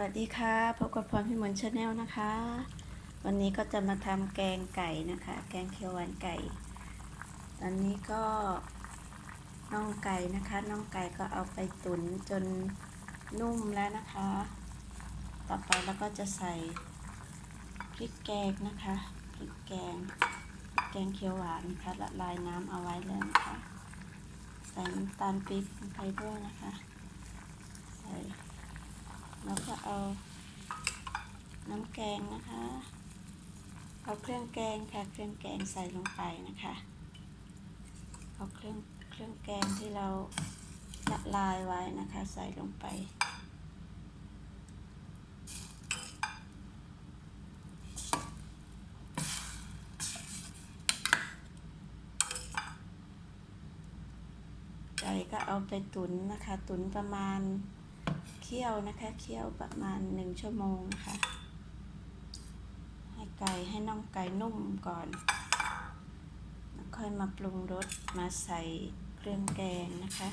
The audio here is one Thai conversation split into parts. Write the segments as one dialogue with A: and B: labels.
A: วัสดีค่ะพบกับพรพิมลชาแนลนะคะ วันนี้ก็จะมาทำแกงไก่นะคะ แกงเขียวหวานไก่ตอนนี้ก็น่องไก่นะคะน่องไก่ก็เอาไปตุ๋นจนนุ่มแล้วนะคะ ต่อไปเราก็จะใส่พริกแกงนะคะพริกแกงพริกแกงเขียวหวานนะคะละลายน้ำเอาไว้แล้วนะคะ ใส่น้ำตาลปี๊บลงไปด้วยนะคะใส่ แล้วก็เอาน้ำแกงนะคะ เอาเครื่องแกงค่ะเครื่องแกงใส่ลงไปนะคะ เอาเครื่องเครื่องแกงที่เราละลายไว้นะคะ ใส่ลงไป ไก่ก็เอาไปตุ๋นนะคะ ตุ๋นประมาณ คี่ยวนะคะ เคี่ยวประมาณหนึ่งชั่วโมงนะคะ ให้ไก่ให้น่องไก่นุ่มก่อนแล้วค่อยมาปรุงรสมาใส่เครื่องแกงนะคะ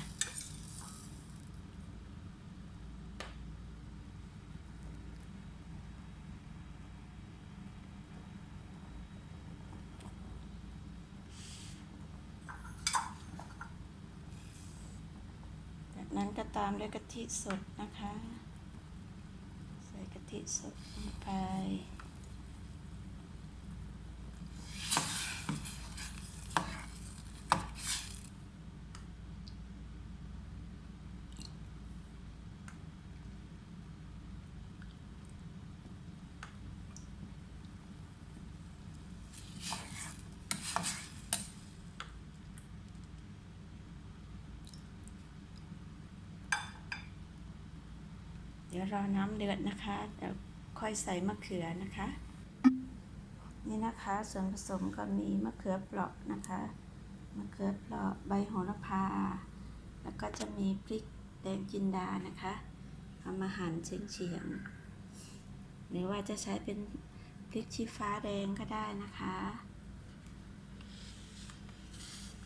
A: จา ก็ตามด้วยกะทิสดนะคะ ใส่กะทิสดลงไป ดี๋ยวรอน้ำเดือดนะคะเดี๋ยวค่อยใส่มะเขือนะคะ นี่นะคะส่วนผสมก็มีมะเขือเปราะนะคะมะเขือเปราะใบโหระพา แล้วก็จะมีพริกแดงจินดานะคะเอามาหั่นเฉียงๆหรือว่าจะใช้เป็นพริกชี้ฟ้าแดงก็ได้นะคะ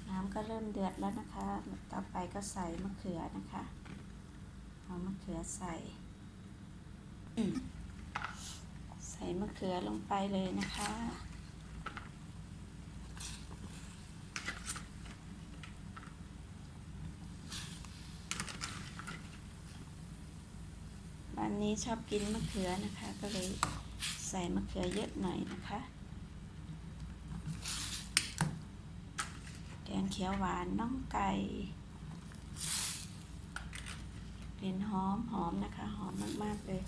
A: น้ำก็เริ่มเดือดแล้วนะคะ ต่อไปก็ใส่มะเขือนะคะ เอามะเขือใส่ ใส่มะเขือลงไปเลยนะคะ บ้านนี้ชอบกินมะเขือนะคะ ก็เลยใส่มะเขือเยอะหน่อยนะคะ แกงเขียวหวานน้องไก่กลิ่นหอมหอมนะคะ หอมมาก ๆ เลย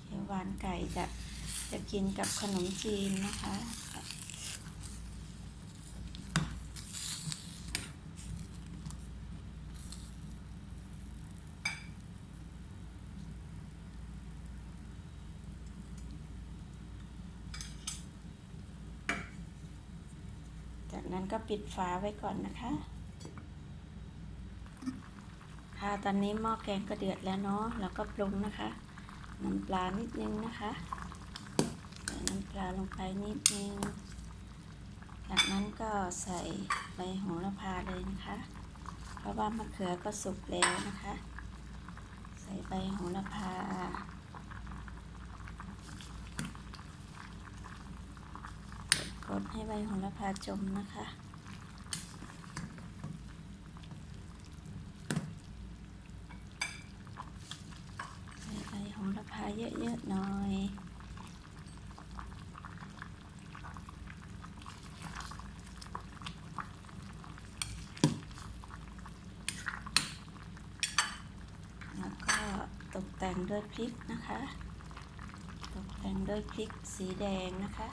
A: เขีย วหวานไก่จะจะกินกับขนมจีนนะคะจากนั้นก็ปิดฝาไว้ก่อนนะคะ ค่ะ ตอนนี้หม้อแกงก็เดือดแล้วเนาะ แล้วก็ปรุงนะคะ น้ำปลานิดนึงนะคะใส่น้ำปลาลงไปนิดนึง จากนั้นก็ใส่ใบโหระพาเลยนะคะ เพราะว่ามะเขือก็สุกแล้วนะคะ ใส่ใบโหระพากดให้ใบโหระพาจมนะคะ ใส่ใบโหระพา เยอะๆหน่อยแล้วก็ตกแต่งด้วยพริกนะคะ ตกแต่งด้วยพริกสีแดงนะคะ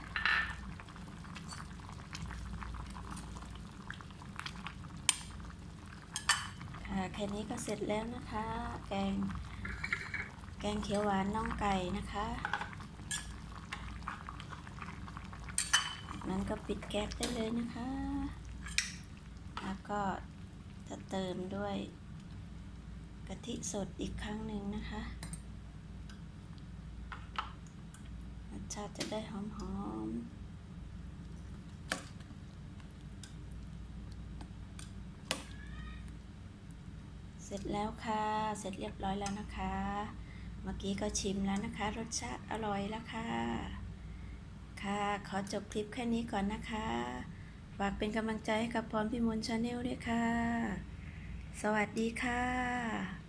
A: ค่ะ แค่นี้ก็เสร็จแล้วนะคะ แกง แกงเขียวหวานน่องไก่นะคะ นั้นก็ปิดแก๊สได้เลยนะคะ แล้วก็จะเติมด้วยกะทิสดอีกครั้งหนึ่งนะคะรสชาติจะได้หอมๆเสร็จแล้วค่ะ เสร็จเรียบร้อยแล้วนะคะ เมื่อกี้ก็ชิมแล้วนะคะ รสชาติอร่อยแล้วค่ะ ค่ะ ขอจบคลิปแค่นี้ก่อนนะคะ ฝากเป็นกำลังใจให้กับพรพิมลชาแนลด้วยค่ะ สวัสดีค่ะ